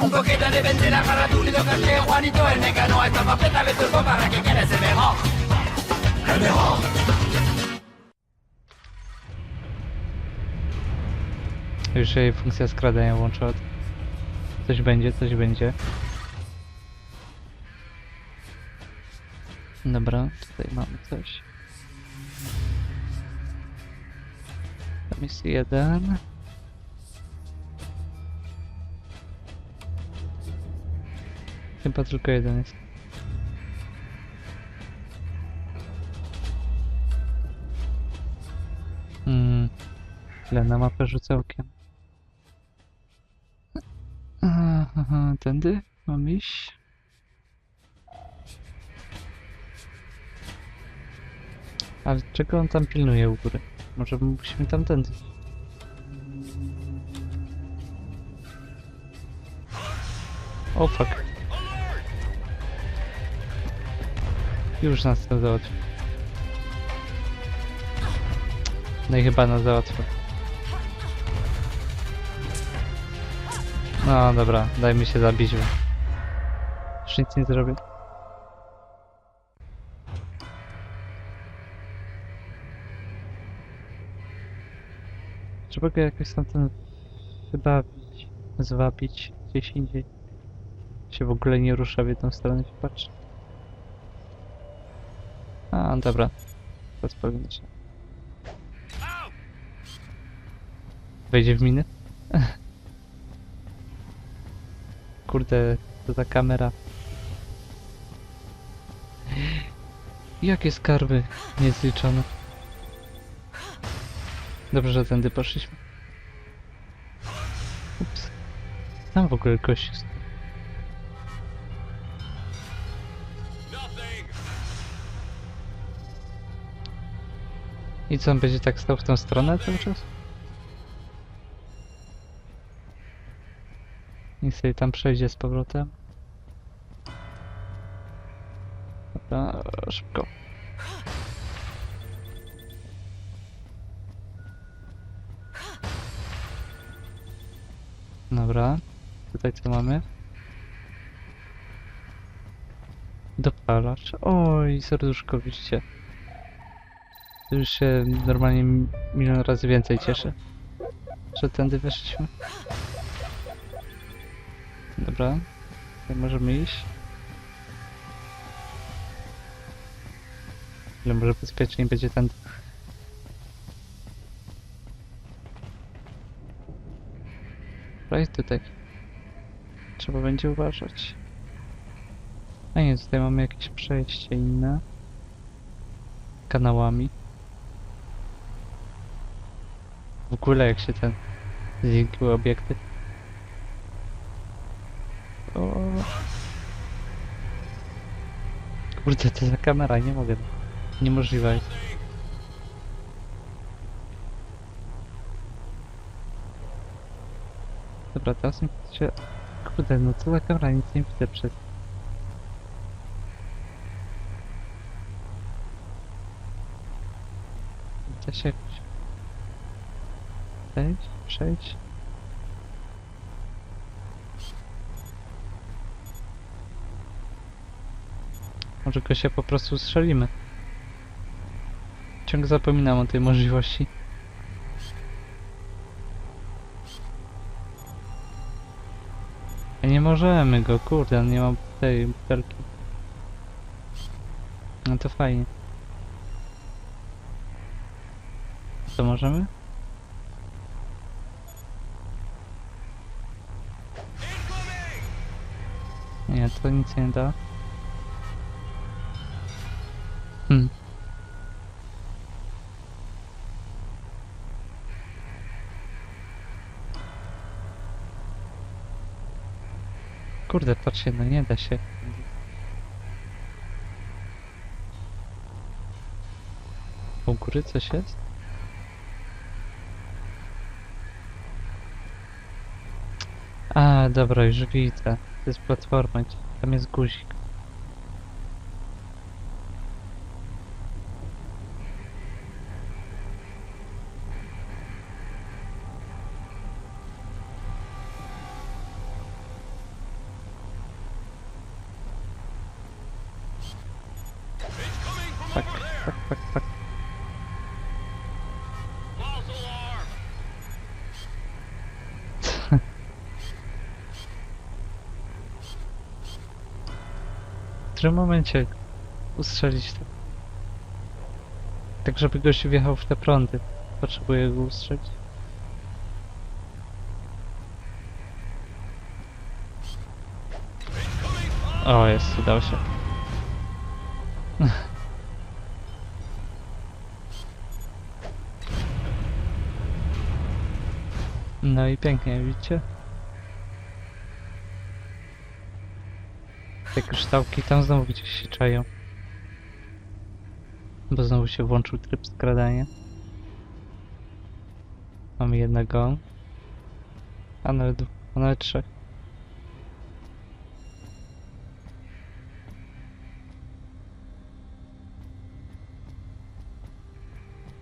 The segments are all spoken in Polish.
Un poquito de para tu lindo Juanito el mecano, esta papeta turbo para que quede ese mejor. El mejor. Już jej funkcja skradania włączyła. Coś będzie, coś będzie. Dobra, tutaj mamy coś. Tam jest jeden. Chyba tylko jeden jest. Hmm. Źle na mapę rzucełkiem. Aha, aha, tędy mam iść? Ale czego on tam pilnuje u góry? Może musimy tamtędy. O fuck. Już nas to załatwił. No i chyba nas załatwił. No dobra, daj mi się zabić. Już nic nie zrobię. Trzeba go jakoś stamtąd wybawić, zwabić gdzieś indziej. Się w ogóle nie rusza w jedną stronę, się patrzy. Dobra. Teraz powinno się. Wejdzie w miny? Kurde, to ta kamera. Jakie skarby niezliczone. Dobrze, że tędy poszliśmy. Ups. Tam w ogóle gość jest. I co, on będzie tak stał w tą stronę cały czas? Niech sobie tam przejdzie z powrotem. Dobra, szybko. Dobra, tutaj co mamy? Dopalacz. Oj, serduszko, widzicie. Już się normalnie mi- milion razy więcej cieszę, że tędy weszliśmy. Dobra, tutaj możemy iść. Ale może bezpieczniej będzie tędy. Dobra, jest tutaj. Trzeba będzie uważać. A nie, tutaj mamy jakieś przejście inne. Kanałami. W ogóle jak się ten znikły obiekty. O. Kurde, to za kamera, nie mogę. Niemożliwe jest. Dobra, teraz mi się... Kurde, no co za kamera, nic nie widzę przez... Da się jakoś... Przejść, przejść. Może go się po prostu strzelimy. Ciągle zapominam o tej możliwości. Nie możemy go, kurde, nie ma tej butelki. No to fajnie. Co możemy? To nic nie da. Hmm. Kurde, patrzcie, no nie da się. U góry coś jest? A, dobra, już widzę. To jest platforma, Zamiast guzik. Fuck, fuck, fuck, fuck. Którym momencie ustrzelić to? Tak, żeby gość wjechał w te prądy. Potrzebuję go ustrzelić. O, jest, udało się. No i pięknie, widzicie? Te kryształki tam znowu gdzieś się czają. Bo znowu się włączył tryb skradania. Mamy jednego. A nawet, dwóch, a nawet trzech.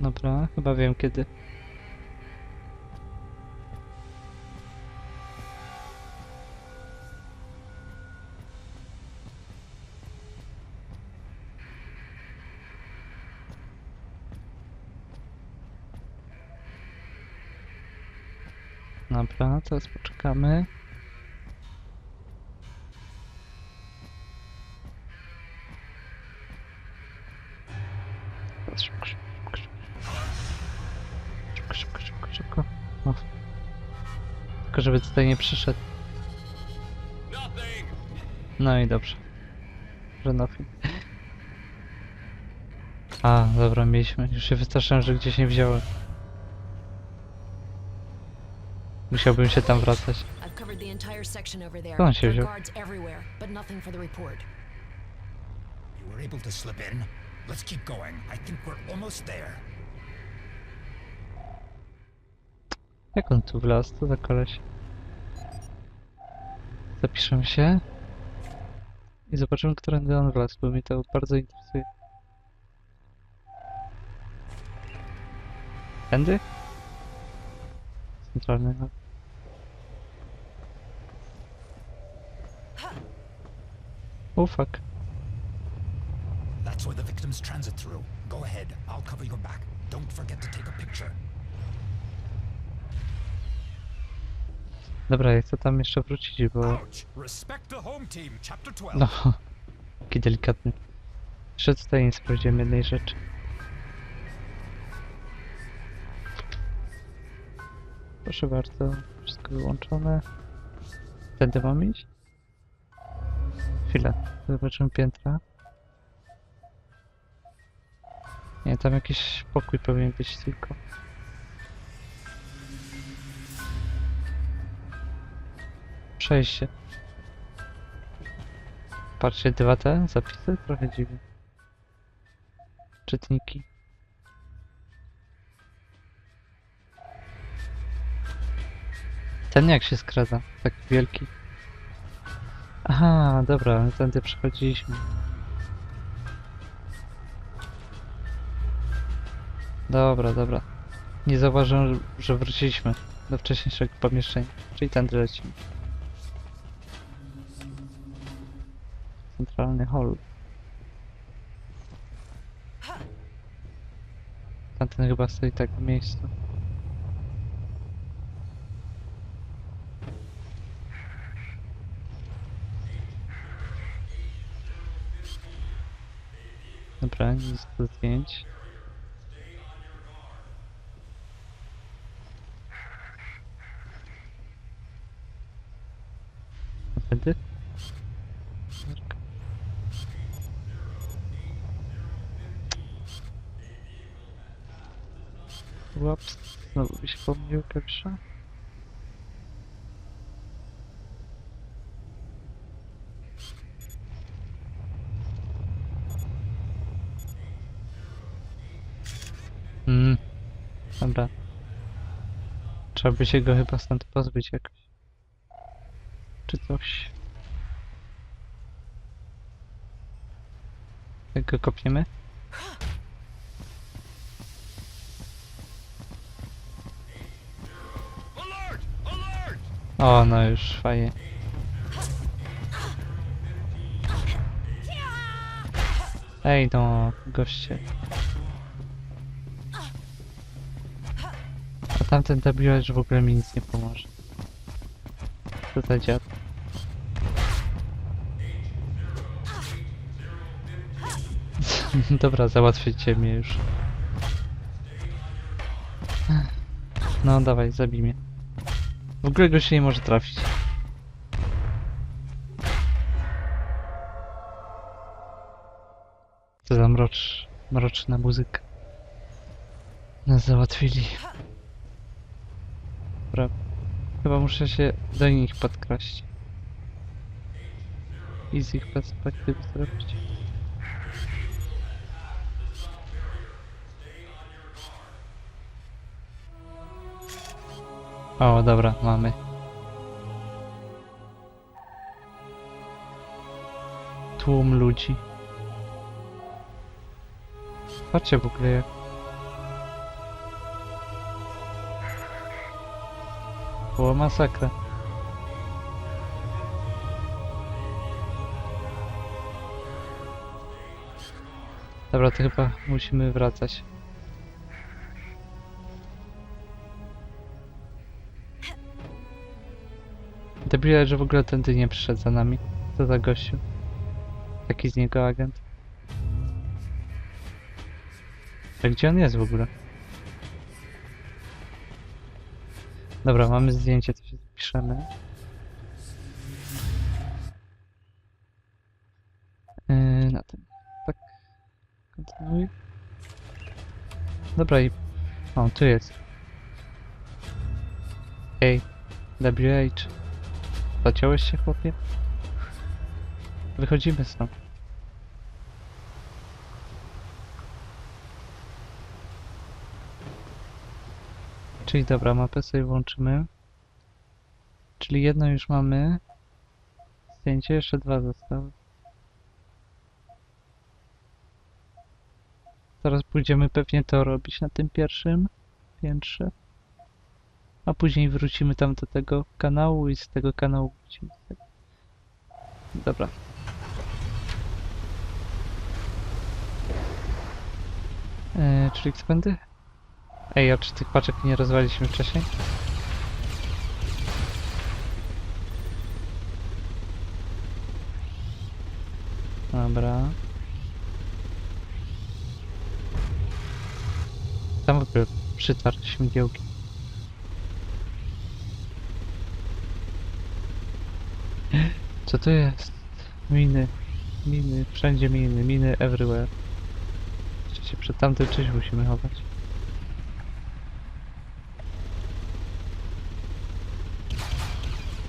Dobra, chyba wiem kiedy. Dobra, teraz poczekamy. Teraz Szybko, szybko, szybko. Szybko, szybko, szybko. No. Tylko żeby tutaj nie przyszedł. No i dobrze. Że nothing. A, dobra, mieliśmy. Już się wystraszyłem, że gdzieś nie wziąłem. Musiałbym się tam wracać. Go on. You were able to slip in? Let's keep going. I think we're almost there. Jak on tu wlazł? Co za koleś? Zapiszemy się. I zobaczymy, którędy on wlazł, bo mnie to bardzo interesuje. Tędy? Centralny no. Oh fuck. That's where the victims transit through. Go ahead. I'll cover your back. Don't forget to take a picture. Dobra, ja chcę tam jeszcze wrócić, bo... Ouch! Respect the home team, chapter 12. No, taki delikatny. Jeszcze tutaj nie sprawdziłem jednej rzeczy. Proszę bardzo, wszystko wyłączone. Tędy mam iść? Chwilę, zobaczymy piętra. Nie, tam jakiś pokój powinien być tylko. Przejście. Patrzcie, dwa te zapisy? Trochę dziwne. Czytniki. Ten jak się skrada? Tak wielki. Aha, dobra, tędy przechodziliśmy. Dobra, dobra. Nie zauważyłem, że- wróciliśmy do wcześniejszego pomieszczenia. Czyli tędy lecimy. Centralny hall. Tamten chyba stoi tak w miejscu. Dobra, nic do zdjęć. Wtedy? Łaps, znowu pomylił pierwsza. Mm, dobra. Trzeba by się go chyba stąd pozbyć jakoś. Czy coś. Jak go kopniemy? O, no już fajnie. Ej no, goście. Tamten tabiłacz w ogóle mi nic nie pomoże. Co za dziad. Dobra, załatwicie mnie już. No dawaj, zabij mnie. W ogóle go się nie może trafić. Co za mrocz, mroczna muzyka. Nas załatwili. Chyba muszę się do nich podkraść. I z ich perspektywy zrobić. O, dobra, mamy. Tłum ludzi. Patrzcie w ogóle jak... Była masakra. Dobra, to chyba musimy wracać. Debile, że w ogóle tędy nie przyszedł za nami. Co za gościu. Taki z niego agent. A gdzie on jest w ogóle? Dobra, mamy zdjęcie, to się zapiszemy. Yy, na tym. Tak. Kontynuuj. Dobra i... O, tu jest. Ej, WH. Zaciąłeś się, chłopie? Wychodzimy stąd. Czyli dobra, mapę sobie włączymy. Czyli jedno już mamy. Zdjęcie, jeszcze dwa zostały. Zaraz pójdziemy pewnie to robić na tym pierwszym piętrze. A później wrócimy tam do tego kanału i z tego kanału wrócimy. Dobra. Eee, czyli ekspendy? Ej, a czy tych paczek nie rozwaliliśmy wcześniej? Dobra. Tam w ogóle przytarł śmigiełki. Co to jest? Miny. Miny. Wszędzie miny. Miny everywhere. Jeszcze się przed tamtym czymś musimy chować.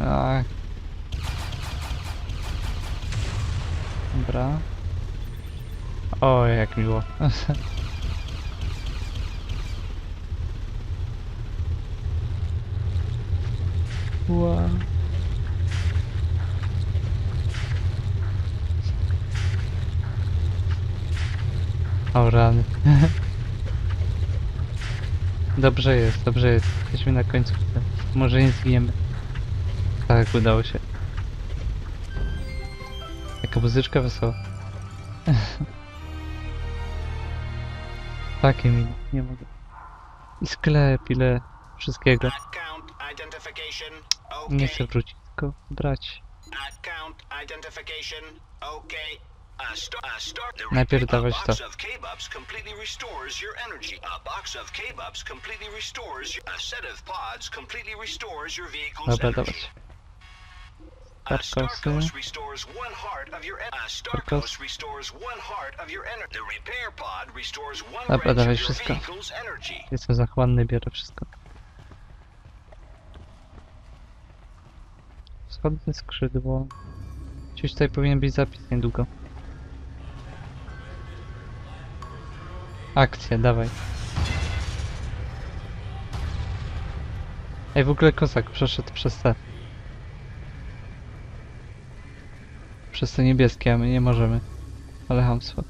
Ach. Dobra. O, jak miło. Wow. O rany. Dobrze jest, dobrze jest. Jesteśmy na końcu. Może nie zginiemy. Tak, udało się. Jaka muzyczka wesoła. Takie mi, nie mogę. I sklep, ile wszystkiego. Nie chcę wrócić, tylko brać. Najpierw dawać to. Dobra, dawać. The repair pod restores one Dobra, dawaj wszystko. Jestem zachłanny, biorę wszystko. Wschodnie skrzydło. Gdzieś tutaj powinien być zapis niedługo. Akcja, dawaj. Ej, w ogóle kozak przeszedł przez te. Przez te niebieskie, a my nie możemy. Ale hamstwo.